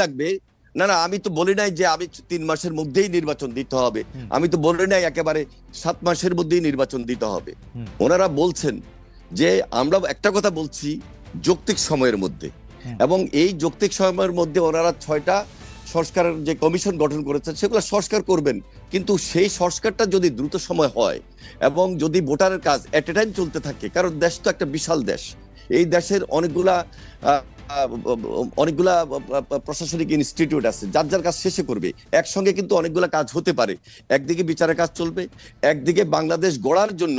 লাগবে। না না আমি তো বলি নাই যে আমি তিন মাসের মধ্যেই নির্বাচন দিতে হবে। আমি তো বলি নাই একেবারে সাত মাসের মধ্যেই নির্বাচন দিতে হবে। ওনারা বলছেন যে আমরা একটা কথা বলছি যৌক্তিক সময়ের মধ্যে। এবং এই যৌক্তিক সময়ের মধ্যে ওনারা ছয়টা সংস্কারের যে কমিশন গঠন করেছেন সেগুলো সংস্কার করবেন। কিন্তু সেই সংস্কারটা যদি দ্রুত সময় হয় এবং যদি ভোটারের কাজ এট এ টাইম চলতে থাকে কারণ দেশ তো একটা বিশাল দেশ। এই দেশের অনেকগুলা অনেকগুলা প্রশাসনিক ইনস্টিটিউট আছে, যার যার কাজ শেষে করবে। একসঙ্গে কিন্তু অনেকগুলা কাজ হতে পারে। একদিকে বিচারের কাজ চলবে, একদিকে বাংলাদেশ গড়ার জন্য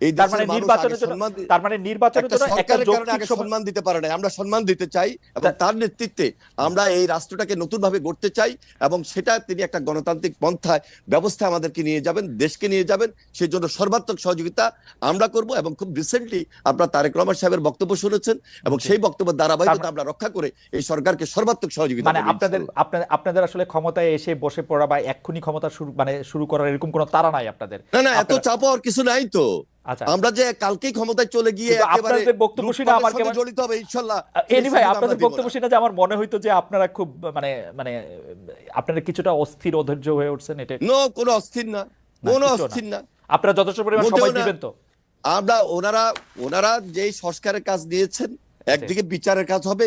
তার মানে নির্বাচনের জন্য তার মানে নির্বাচনের জন্য একটা কারণে যৌক্তিক আগে সময়- সম্মান দিতে পারে না আমরা সম্মান দিতে চাই এবং তার নেতৃত্বে আমরা এই রাষ্ট্রটাকে নতুন ভাবে গড়তে চাই এবং সেটা তিনি একটা গণতান্ত্রিক পন্থায় ব্যবস্থা আমাদেরকে নিয়ে যাবেন দেশকে নিয়ে যাবেন। সেই জন্য সর্বাত্মক সহযোগিতা আমরা করব এবং খুব রিসেন্টলি আপনারা তারেক রহমান সাহেবের বক্তব্য শুনেছেন এবং সেই বক্তব্যের ধারাবাহিকতা আমরা রক্ষা করে এই সরকারকে সর্বাত্মক সহযোগিতা মানে আপনাদের আপনাদের আপনাদের আসলে ক্ষমতায় এসে বসে পড়া বা এক্ষুনি ক্ষমতা শুরু মানে শুরু করার এরকম কোনো তারা নাই আপনাদের। না না এত চাপ হওয়ার কিছু নাই তো। আমরা যে কালকেই ক্ষমতায় চলে গিয়ে আপনাদের বক্তব্য শুনে আমার কেমন- জড়িত হবে ইনশাআল্লাহ এনি ভাই আপনাদের বক্তব্য শুনে যে আমার মনে হইতো যে আপনারা খুব মানে মানে আপনারা কিছুটা অস্থির অধৈর্য হয়ে উঠছেন এটা নো কোনো অস্থির না। কোনো। অস্থির না। আপনারা যথেষ্ট পরিমাণ সময় দিবেন তো। আমরা ওনারা ওনারা যেই সংস্কারের কাজ দিয়েছেন একদিকে বিচারের কাজ হবে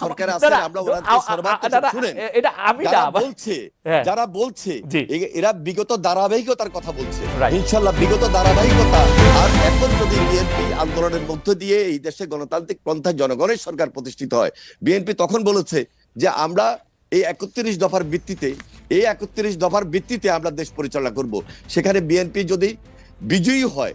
সরকারে আমরা শুনেন। এটা আমি বলছে হ্যাঁ। যারা বলছে এরা বিগত ধারাবাহিকতার কথা বলছে Right. বিগত ধারাবাহিকতা আর এখন যদি বিএনপি আন্দোলনের মধ্য দিয়ে এই দেশে গণতান্ত্রিক পন্থায় জনগণের সরকার প্রতিষ্ঠিত হয় বিএনপি তখন বলেছে যে আমরা এই একত্রিশ দফার ভিত্তিতে এই একত্রিশ দফার ভিত্তিতে আমরা দেশ পরিচালনা করব সেখানে বিএনপি যদি বিজয়ী হয়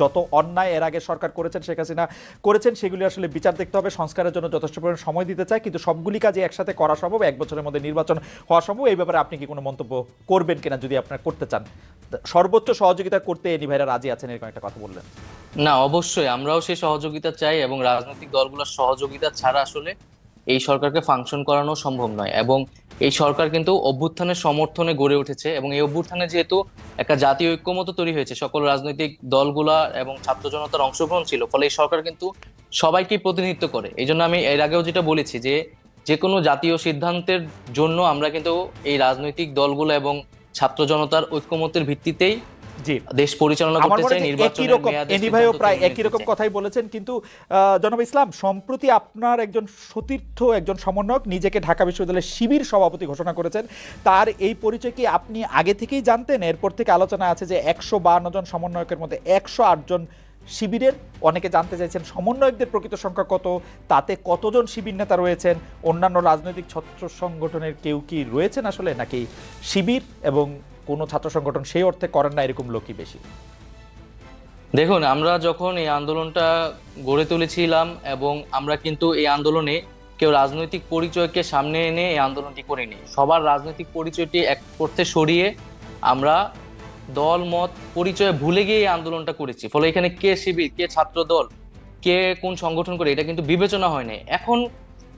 যত অন্যায় এর আগে সরকার করেছেন, শেখ হাসিনা করেছেন, সেগুলি আসলে বিচার দেখতে হবে। সংস্কারের জন্য যথেষ্ট পরিমাণ সময় দিতে চায়, কিন্তু সবগুলি কাজে একসাথে করা সম্ভব, এক বছরের মধ্যে নির্বাচন হওয়া সম্ভব। এই ব্যাপারে আপনি কি কোনো মন্তব্য করবেন কিনা যদি আপনার করতে চান? সর্বোচ্চ সহযোগিতা করতে এনি ভাইরা রাজি আছেন, এরকম একটা কথা বললেন। না, অবশ্যই। আমরাও সেই সহযোগিতা চাই এবং রাজনৈতিক দলগুলোর সহযোগিতা ছাড়া আসলে এই সরকারকে ফাংশন করানো সম্ভব নয়। এবং এই সরকার কিন্তু অভ্যুত্থানের সমর্থনে গড়ে উঠেছে এবং এই অভ্যুত্থানে যেহেতু একটা জাতীয় ঐক্যমত তৈরি হয়েছে, সকল রাজনৈতিক দলগুলা এবং ছাত্র জনতার অংশগ্রহণ ছিল, ফলে এই সরকার কিন্তু সবাইকে প্রতিনিধিত্ব করে। এই জন্য আমি এর আগেও যেটা বলেছি যে যে কোনো জাতীয় সিদ্ধান্তের জন্য আমরা কিন্তু এই রাজনৈতিক দলগুলো এবং ছাত্র জনতার ঐক্যমতের ভিত্তিতেই দেশ পরিচালনা করতে চাই নির্বাচনের রকম এনি ভাইও প্রায় একই রকম কথাই বলেছেন কিন্তু জনাব ইসলাম সম্প্রতি আপনার একজন সতীর্থ একজন সমন্বয়ক নিজেকে ঢাকা বিশ্ববিদ্যালয়ের শিবির সভাপতি ঘোষণা করেছেন। তার এই পরিচয় কি আপনি আগে থেকেই জানতেন? এরপর থেকে আলোচনা আছে যে একশো বান্ন জন সমন্বয়কের মধ্যে একশো আট জন শিবিরের অনেকে জানতে চাইছেন সমন্বয়কদের প্রকৃত সংখ্যা কত তাতে কতজন শিবির নেতা রয়েছেন অন্যান্য রাজনৈতিক ছত্র সংগঠনের কেউ কি রয়েছেন আসলে নাকি শিবির এবং কোনো ছাত্র সংগঠন সেই অর্থে করেন না, এরকম লোকই বেশি। দেখুন, আমরা যখন এই আন্দোলনটা গড়ে তুলেছিলাম এবং আমরা কিন্তু এই আন্দোলনে কেউ রাজনৈতিক পরিচয়কে সামনে এনে এই আন্দোলনটি করিনি। সবার রাজনৈতিক পরিচয়টি এক করতে সরিয়ে আমরা দল, মত, পরিচয় ভুলে গিয়ে এই আন্দোলনটা করেছি। ফলে এখানে কে শিবির, কে ছাত্র দল কে কোন সংগঠন করে, এটা কিন্তু বিবেচনা হয়নি এখন